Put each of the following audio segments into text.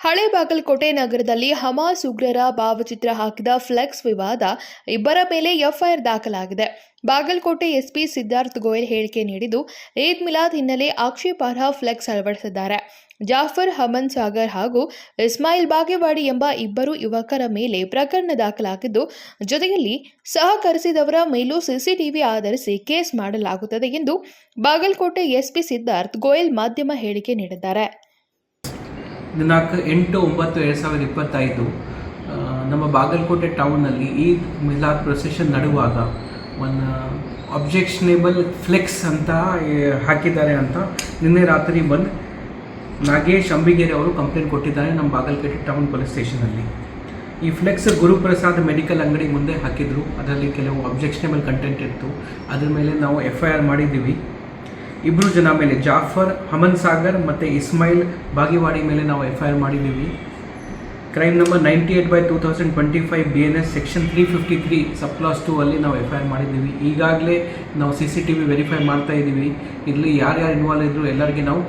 ಹಳೆ ಬಾಗಲಕೋಟೆ ನಗರದಲ್ಲಿ ಹಮಾಸ್ ಉಗ್ರರ ಭಾವಚಿತ್ರ ಹಾಕಿದ ಫ್ಲೆಕ್ಸ್ ವಿವಾದ ಇಬ್ಬರ ಮೇಲೆ ಎಫ್ಐಆರ್ ದಾಖಲಾಗಿದೆ. ಬಾಗಲಕೋಟೆ ಎಸ್ಪಿ ಸಿದ್ಧಾರ್ಥ್ ಗೋಯಲ್ ಹೇಳಿಕೆ ನೀಡಿದ್ದು, ಈದ್ ಮಿಲಾದ್ ಹಿನ್ನೆಲೆ ಆಕ್ಷೇಪಾರ್ಹ ಫ್ಲೆಕ್ಸ್ ಅಳವಡಿಸಿದ್ದಾರೆ. ಜಾಫರ್ ಹಮನ್ ಸಾಗರ್ ಹಾಗೂ ಇಸ್ಮಾಯಿಲ್ ಬಾಗೇವಾಡಿ ಎಂಬ ಇಬ್ಬರು ಯುವಕರ ಮೇಲೆ ಪ್ರಕರಣ ದಾಖಲಾಗಿದ್ದು, ಜೊತೆಯಲ್ಲಿ ಸಹಕರಿಸಿದವರ ಮೇಲೂ ಸಿಸಿಟಿವಿ ಆಧರಿಸಿ ಕೇಸ್ ಮಾಡಲಾಗುತ್ತದೆ ಎಂದು ಬಾಗಲಕೋಟೆ ಎಸ್ಪಿ ಸಿದ್ಧಾರ್ಥ್ ಗೋಯಲ್ ಮಾಧ್ಯಮ ಹೇಳಿಕೆ ನೀಡಿದ್ದಾರೆ. ದಿನಾಂಕ ಎಂಟು, ಒಂಬತ್ತು, ಎರಡು ಸಾವಿರದ ಇಪ್ಪತ್ತೈದು ನಮ್ಮ ಬಾಗಲಕೋಟೆ ಟೌನಲ್ಲಿ ಈದ್ ಮಿಲಾದ್ ಪ್ರೊಸೆಷನ್ ನಡುವಾಗ ಒಂದು ಅಬ್ಜೆಕ್ಷನೇಬಲ್ ಫ್ಲೆಕ್ಸ್ ಅಂತ ಹಾಕಿದ್ದಾರೆ ಅಂತ ನಿನ್ನೆ ರಾತ್ರಿ ಬಂದು ನಾಗೇಶ್ ಅಂಬಿಗೇರಿ ಅವರು ಕಂಪ್ಲೇಂಟ್ ಕೊಟ್ಟಿದ್ದಾರೆ ನಮ್ಮ ಬಾಗಲಕೋಟೆ ಟೌನ್ ಪೊಲೀಸ್ ಸ್ಟೇಷನಲ್ಲಿ ಈ ಫ್ಲೆಕ್ಸ್ ಗುರುಪ್ರಸಾದ್ ಮೆಡಿಕಲ್ ಅಂಗಡಿ ಮುಂದೆ ಹಾಕಿದ್ರು. ಅದರಲ್ಲಿ ಕೆಲವು ಅಬ್ಜೆಕ್ಷನೇಬಲ್ ಕಂಟೆಂಟ್ ಇತ್ತು. ಅದ್ರ ಮೇಲೆ ನಾವು ಎಫ್ ಐ ಆರ್ ಮಾಡಿದ್ದೀವಿ. ಇಬ್ಬರು ಜನ ಮೇಲೆ ಜಾಫರ್ ಹಮನ್ ಸಾಗರ್ ಮತ್ತು ಇಸ್ಮಾಯಿಲ್ ಬಾಗಿವಾಡಿ ಮೇಲೆ ನಾವು ಎಫ್ ಐ ಆರ್ ಮಾಡಿದ್ದೀವಿ. Crime number ninety eight by two thousand twenty five B N S section three fifty three sub class two ಅಲ್ಲಿ ನಾವು ಎಫ್ ಐ ಆರ್ ಮಾಡಿದ್ದೀವಿ. ಈಗಾಗಲೇ ನಾವು C C T V verify ಮಾಡ್ತಾ ಇದ್ದೀವಿ. ಇಲ್ಲಿ ಯಾರ್ಯಾರು ಇನ್ವಾಲ್ವ್ ಇದ್ದರು ಎಲ್ಲರಿಗೆ ನಾವು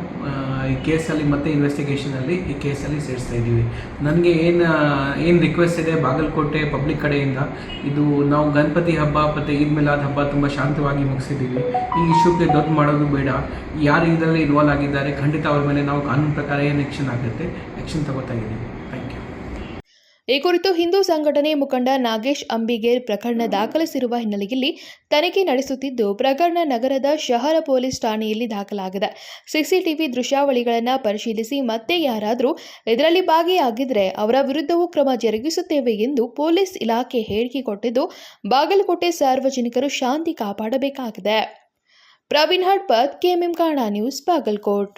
ಈ ಕೇಸಲ್ಲಿ ಮತ್ತೆ ಇನ್ವೆಸ್ಟಿಗೇಷನಲ್ಲಿ ಈ ಕೇಸಲ್ಲಿ ಸೇರಿಸ್ತಾ ಇದ್ದೀವಿ. ನನಗೆ ಏನು ಏನು ರಿಕ್ವೆಸ್ಟ್ ಇದೆ ಬಾಗಲಕೋಟೆ ಪಬ್ಲಿಕ್ ಕಡೆಯಿಂದ, ಇದು ನಾವು ಗಣಪತಿ ಹಬ್ಬ ಮತ್ತು ಈದ್ ಮಿಲಾದ್ ಹಬ್ಬ ತುಂಬ ಶಾಂತವಾಗಿ ಮುಗಿಸಿದ್ದೀವಿ. ಈ ಇಶ್ಯೂಗೆ ದೊಡ್ಡ ಮಾಡೋದು ಬೇಡ. ಯಾರು ಇದರಲ್ಲಿ ಇನ್ವಾಲ್ವ್ ಆಗಿದ್ದಾರೆ ಖಂಡಿತ ಅವ್ರ ಮೇಲೆ ನಾವು ಕಾನೂನು ಪ್ರಕಾರ ಏನು ಆ್ಯಕ್ಷನ್ ಆಗುತ್ತೆ ಆ್ಯಕ್ಷನ್ ತಗೋತಾ ಇದ್ದೀವಿ. ಥ್ಯಾಂಕ್ ಯು ಈ ಕುರಿತು ಹಿಂದೂ ಸಂಘಟನೆ ಮುಖಂಡ ನಾಗೇಶ್ ಅಂಬಿಗೇರ್ ಪ್ರಕರಣ ದಾಖಲಿಸಿರುವ ಹಿನ್ನೆಲೆಯಲ್ಲಿ ತನಿಖೆ ನಡೆಸುತ್ತಿದ್ದು, ಪ್ರಕರಣ ನಗರದ ಶಹರ ಪೊಲೀಸ್ ಠಾಣೆಯಲ್ಲಿ ದಾಖಲಾಗಿದೆ. ಸಿಸಿಟಿವಿ ದೃಶ್ಯಾವಳಿಗಳನ್ನು ಪರಿಶೀಲಿಸಿ ಮತ್ತೆ ಯಾರಾದರೂ ಇದರಲ್ಲಿ ಭಾಗಿಯಾಗಿದ್ದರೆ ಅವರ ವಿರುದ್ಧವೂ ಕ್ರಮ ಜರುಗಿಸುತ್ತೇವೆ ಎಂದು ಪೊಲೀಸ್ ಇಲಾಖೆ ಹೇಳಿಕೆ ಕೊಟ್ಟಿದ್ದು, ಬಾಗಲಕೋಟೆ ಸಾರ್ವಜನಿಕರು ಶಾಂತಿ ಕಾಪಾಡಬೇಕಾಗಿದೆ. ಪ್ರವೀಣ್ ಹಡ್ಪತ್ ಕೆಎಂಎಂ ಕಾಣ ನ್ಯೂಸ್, ಬಾಗಲಕೋಟ್.